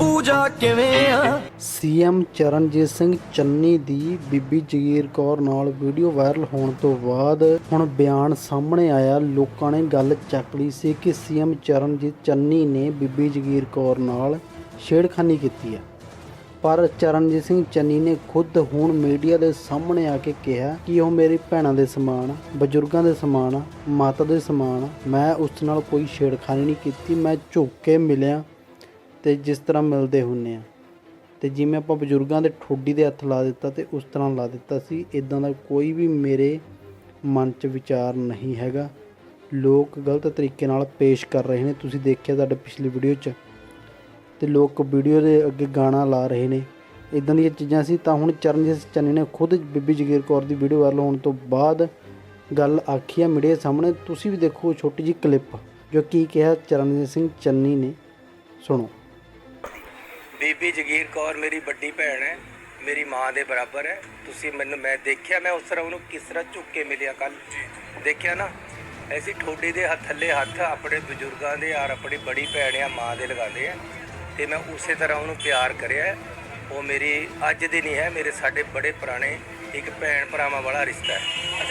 ਪੂਜਾ ਕਿਵੇਂ ਆ? ਸੀਐਮ ਚਰਨਜੀਤ ਸਿੰਘ ਚੰਨੀ ਦੀ ਬੀਬੀ ਜਗੀਰ ਕੌਰ ਨਾਲ ਵੀਡੀਓ ਵਾਇਰਲ ਹੋਣ ਤੋਂ ਬਾਅਦ ਹੁਣ ਬਿਆਨ ਸਾਹਮਣੇ ਆਇਆ। ਲੋਕਾਂ ਨੇ ਗੱਲ ਚੱਕ ਲਈ ਸੀ ਕਿ ਸੀਐਮ ਚਰਨਜੀਤ ਚੰਨੀ ਨੇ ਬੀਬੀ ਜਗੀਰ ਕੌਰ ਨਾਲ ਛੇੜਖਾਨੀ ਕੀਤੀ ਹੈ। ਪਰ ਚਰਨਜੀਤ ਸਿੰਘ ਚੰਨੀ ਨੇ ਖੁਦ ਹੁਣ ਮੀਡੀਆ ਦੇ ਸਾਹਮਣੇ ਆ ਕੇ ਕਿਹਾ ਕਿ ਉਹ ਮੇਰੀ ਭੈਣਾਂ ਦੇ ਸਮਾਨ ਬਜ਼ੁਰਗਾਂ ਦੇ ਸਮਾਨ ਆ, ਮਾਤਾ ਦੇ ਸਮਾਨ ਮੈਂ ਉਸ ਨਾਲ ਕੋਈ ਛੇੜਖਾਨੀ ਨਹੀਂ ਕੀਤੀ ਮੈਂ ਝੁੱਕ ਕੇ ਮਿਲਿਆ। ਅਤੇ ਜਿਸ ਤਰ੍ਹਾਂ ਮਿਲਦੇ ਹੁੰਦੇ ਹਾਂ ਅਤੇ ਜਿਵੇਂ ਆਪਾਂ ਬਜ਼ੁਰਗਾਂ ਦੇ ਠੋਡੀ ਦੇ ਹੱਥ ਲਾ ਦਿੱਤਾ ਅਤੇ ਉਸ ਤਰ੍ਹਾਂ ਲਾ ਦਿੱਤਾ ਸੀ ਇੱਦਾਂ ਦਾ ਕੋਈ ਵੀ ਮੇਰੇ ਮਨ 'ਚ ਵਿਚਾਰ ਨਹੀਂ ਹੈਗਾ। ਲੋਕ ਗਲਤ ਤਰੀਕੇ ਨਾਲ ਪੇਸ਼ ਕਰ ਰਹੇ ਨੇ। ਤੁਸੀਂ ਦੇਖਿਆ ਸਾਡੇ ਪਿਛਲੀ ਵੀਡੀਓ 'ਚ ਅਤੇ ਲੋਕ ਵੀਡੀਓ ਦੇ ਅੱਗੇ ਗਾਣਾ ਲਾ ਰਹੇ ਨੇ। ਇਦਾਂ ਦੀਆਂ ਚੀਜ਼ਾਂ ਸੀ, ਤਾਂ ਹੁਣ ਚਰਨਜੀਤ ਚੰਨੀ ਨੇ ਖੁਦ ਬੀਬੀ ਜਗੀਰ ਕੌਰ ਦੀ ਵੀਡੀਓ ਵਾਇਰਲ ਹੋਣ ਤੋਂ ਬਾਅਦ ਗੱਲ ਆਖੀ ਆ ਮੀਡੀਆ ਸਾਹਮਣੇ। ਤੁਸੀਂ ਵੀ ਦੇਖੋ ਛੋਟੀ ਜਿਹੀ ਕਲਿੱਪ ਜੋ ਕੀ ਕਿਹਾ ਚਰਨਜੀਤ ਸਿੰਘ ਚੰਨੀ ਨੇ। ਸੁਣੋ। ਬੀਬੀ ਜਗੀਰ ਕੌਰ ਮੇਰੀ ਵੱਡੀ ਭੈਣ ਹੈ ਮੇਰੀ ਮਾਂ ਦੇ ਬਰਾਬਰ ਹੈ। ਤੁਸੀਂ ਮੈਨੂੰ ਮੈਂ ਦੇਖਿਆ ਮੈਂ ਉਸ ਤਰ੍ਹਾਂ ਉਹਨੂੰ ਕਿਸ ਤਰ੍ਹਾਂ ਝੁੱਕ ਕੇ ਮਿਲਿਆ ਕੱਲ ਦੇਖਿਆ ਨਾ ਐਸੀ ਠੋਡੀ ਦੇ ਹੱਥ ਥੱਲੇ ਹੱਥ ਆਪਣੇ ਬਜ਼ੁਰਗਾਂ ਦੇ ਔਰ ਆਪਣੀ ਬੜੀ ਭੈਣ ਆ ਮਾਂ ਦੇ ਲਗਾਉਂਦੇ ਆ। ਤੇ ਮੈਂ ਉਸੇ ਤਰ੍ਹਾਂ ਉਹਨੂੰ ਪਿਆਰ ਕਰਿਆ। ਉਹ ਮੇਰੀ ਅੱਜ ਦੀ ਨਹੀਂ ਹੈ ਮੇਰੇ ਸਾਡੇ ਬੜੇ ਪੁਰਾਣੇ ਇੱਕ ਭੈਣ ਭਰਾਵਾਂ ਵਾਲਾ ਰਿਸ਼ਤਾ ਹੈ।